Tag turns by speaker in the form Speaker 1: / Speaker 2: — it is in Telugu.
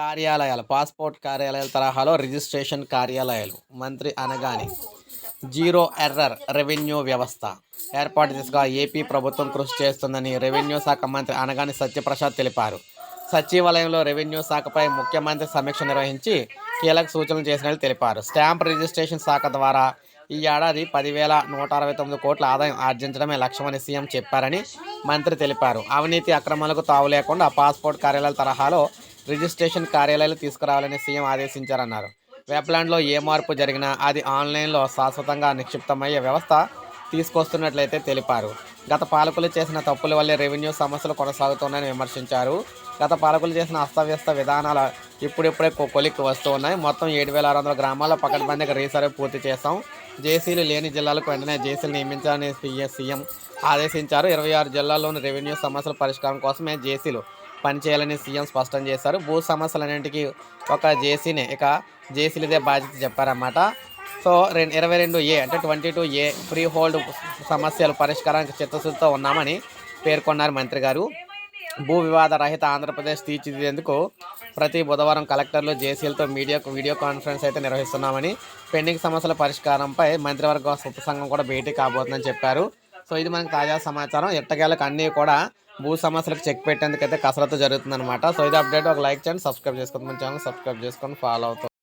Speaker 1: కార్యాలయాలు పాస్పోర్ట్ కార్యాలయాల తరహాలో రిజిస్ట్రేషన్ కార్యాలయాలు. మంత్రి అనగానే జీరో ఎర్రర్ రెవెన్యూ వ్యవస్థ. ఏర్పాటు దిశగా ఏపీ ప్రభుత్వం కృషి చేస్తుందని రెవెన్యూ శాఖ మంత్రి అనగాని సత్యప్రసాద్ తెలిపారు. సచివాలయంలో రెవెన్యూ శాఖపై ముఖ్యమంత్రి సమీక్ష నిర్వహించి కీలక సూచనలు చేసినట్లు తెలిపారు. స్టాంప్ రిజిస్ట్రేషన్ శాఖ ద్వారా ఈ ఏడాది పదివేల నూట అరవై తొమ్మిది కోట్ల ఆదాయం ఆర్జించడమే లక్ష్యమని సీఎం చెప్పారని మంత్రి తెలిపారు. అవినీతి అక్రమాలకు తావు లేకుండా పాస్పోర్ట్ కార్యాలయాల తరహాలో రిజిస్ట్రేషన్ కార్యాలయాలు తీసుకురావాలని సీఎం ఆదేశించారన్నారు. వెబ్లాండ్లో ఏ మార్పు జరిగినా అది ఆన్లైన్లో శాశ్వతంగా నిక్షిప్తమయ్యే వ్యవస్థ తీసుకొస్తున్నట్లయితే తెలిపారు. గత పాలకులు చేసిన తప్పుల వల్లే రెవెన్యూ సమస్యలు కొనసాగుతున్నాయని విమర్శించారు. గత పాలకులు చేసిన అస్తవ్యస్త విధానాలు ఇప్పుడిప్పుడే కొ- కొలిక్కి వస్తూ ఉన్నాయి మొత్తం ఏడు వేల ఆరు వందల గ్రామాల్లో పకడ్బందీకి రీసర్వే పూర్తి చేస్తాం జేసీలు లేని జిల్లాలకు వెంటనే జేసీలు నియమించాలని సీఎం ఆదేశించారు. ఇరవై ఆరు జిల్లాల్లోని రెవెన్యూ సమస్యల పరిష్కారం కోసమే జేసీలు పనిచేయాలని సీఎం స్పష్టం చేశారు. భూ సమస్యలన్నింటికి ఒక జేసీనే ఇక జేసీలదే బాధ్యత చెప్పారన్నమాట. సో రెండు ఇరవై రెండు ఏ అంటే twenty two A free hold సమస్యలు పరిష్కారానికి చిత్తశుద్ధితో ఉన్నామని పేర్కొన్నారు మంత్రి గారు. భూ వివాద రహిత ఆంధ్రప్రదేశ్ తీర్చిదిద్దేందుకు ప్రతి బుధవారం కలెక్టర్లు జేసీలతో మీడియాకు వీడియో కాన్ఫరెన్స్ అయితే నిర్వహిస్తున్నామని పెండింగ్ సమస్యల పరిష్కారంపై మంత్రివర్గ ఉపసంఘం కూడా భేటీ కాబోతుందని చెప్పారు. సో ఇది మనకు తాజా సమాచారం. ఎట్టకేలకు అన్నీ కూడా భూ సమస్యలకు చెక్ పెట్టేందుకైతే కసరత్తు జరుగుతుందన్నమాట. సో ఇది అప్డేట్. ఒక లైక్ చేయండి సబ్స్క్రైబ్ చేసుకోండి. మన ఛానల్ సబ్స్క్రైబ్ చేసుకొని ఫాలో అవుతాం